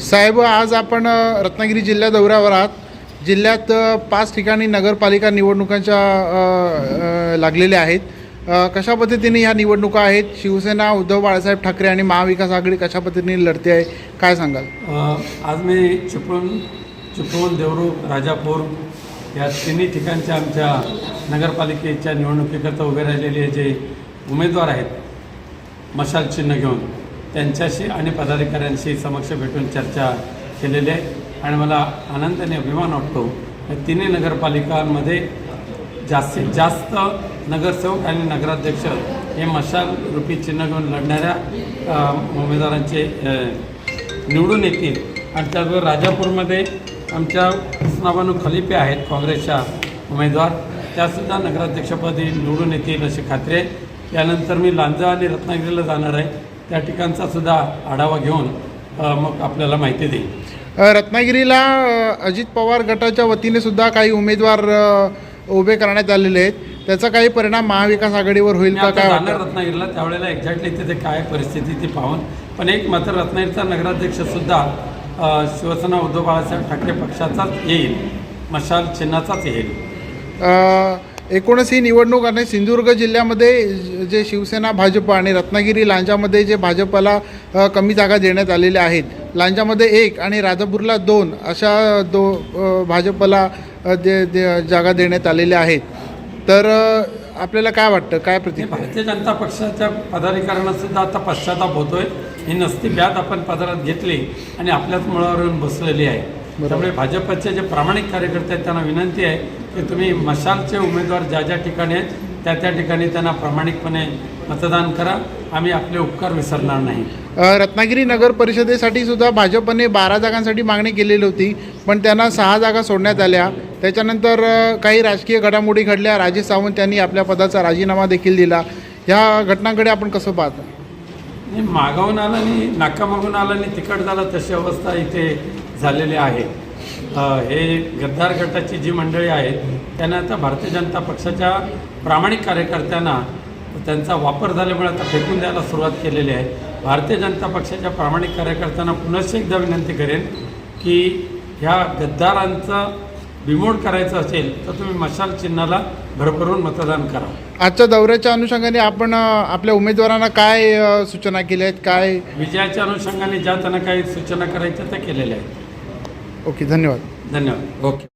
साहेब आज आपण रत्नागिरी जिल्हा दौऱ्यावर आहात. जिल्ह्यात पाच ठिकाणी नगरपालिका निवडणुकांच्या लागलेल्या आहेत. कशा पद्धतीने ह्या निवडणुका आहेत? शिवसेना उद्धव बाळासाहेब ठाकरे आणि महाविकास आघाडी कशा पद्धतीने लढते आहे? काय सांगाल? आज मी चिपळूण चिपळूण देवरूख राजापूर या तिन्ही ठिकाणच्या आमच्या नगरपालिकेच्या निवडणुकीकरता उभे राहिलेले जे उमेदवार आहेत मशाल चिन्ह घेऊन त्यांच्याशी आणि पदाधिकाऱ्यांशी समक्ष भेटून चर्चा केलेली आहे. आणि मला आनंदाने अभिमान वाटतो या तिन्ही नगरपालिकांमध्ये जास्तीत जास्त नगरसेवक आणि नगराध्यक्ष हे मशाल रूपी चिन्ह घेऊन लढणाऱ्या उमेदवारांचे निवडून येतील. आणि त्याचबरोबर राजापूरमध्ये आमच्या स्नाबानू खलिपे आहेत काँग्रेसच्या उमेदवार. त्यासुद्धा नगराध्यक्षपदी निवडून येतील अशी खात्री आहे. त्यानंतर मी लांजा आणि रत्नागिरीला जाणार आहे. त्या ठिकाणचा सुद्धा आढावा घेऊन मग आपल्याला माहिती देईल. रत्नागिरीला अजित पवार गटाच्या वतीने सुद्धा काही उमेदवार उभे करण्यात आलेले आहेत. त्याचा काही परिणाम महाविकास आघाडीवर होईल का काय रत्नागिरीला त्यावेळेला एक्झॅक्टली तिथे काय परिस्थिती ती पाहून. पण एक मात्र रत्नागिरीचा नगराध्यक्षसुद्धा शिवसेना उद्धव बाळासाहेब ठाकरे पक्षाचाच येईल. मशाल चिन्हाचाच येईल. एकूणच ही निवडणूक आणि सिंधुदुर्ग जिल्ह्यामध्ये जे शिवसेना भाजप आणि रत्नागिरी लांजामध्ये जे भाजपला कमी जागा देण्यात आलेल्या आहेत. लांजामध्ये एक आणि राजापूरला दोन अशा दो भाजपला दे, दे जागा देण्यात आलेल्या आहेत. तर आपल्याला काय वाटतं? काय प्रतिक्रिया? भारतीय जनता पक्षाच्या पदाधिकाऱ्यांना सुद्धा आता पश्चाताप होतोय. ही नसती ब्यात आपण पदरात घेतली आणि आपल्याच मुळावर येऊन बसलेली आहे. त्यामुळे भाजपचे जे प्रामाणिक कार्यकर्ते आहेत त्यांना विनंती आहे की तुम्ही मशालचे उमेदवार ज्या ज्या ठिकाणी आहेत त्या त्या ठिकाणी त्यांना प्रामाणिकपणे मतदान करा. आम्ही आपले उपकार विसरणार नाही. रत्नागिरी नगर परिषदेसाठी सुद्धा भाजपने बारा जागांसाठी मागणी केलेली होती पण त्यांना सहा जागा सोडण्यात आल्या. त्याच्यानंतर काही राजकीय घडामोडी घडल्या. राजेश सावंत यांनी आपल्या पदाचा राजीनामा देखील दिला. ह्या घटनांकडे आपण कसं पाहतो? मागावून आलं आणि नाका मागून आलं आणि तिकट झालं तशी अवस्था इथे झालेली आहे. हे गद्दार गटाची जी मंडळी आहेत त्यांना आता भारतीय जनता पक्षाच्या प्रामाणिक कार्यकर्त्यांना त्यांचा वापर झाल्यामुळे आता फेकून द्यायला सुरुवात केलेली आहे. भारतीय जनता पक्षाच्या प्रामाणिक कार्यकर्त्यांना पुनश्च एकदा विनंती करेन की ह्या गद्दारांचं बिमोड करायचं असेल तर तुम्ही मशाल चिन्हाला भरभरून मतदान करा. आजच्या दौऱ्याच्या अनुषंगाने आपण आपल्या उमेदवारांना काय सूचना केल्या आहेत? काय? विजयाच्या अनुषंगाने ज्या त्यांना काही सूचना करायच्या त्या केलेल्या आहेत. ओके धन्यवाद धन्यवाद ओके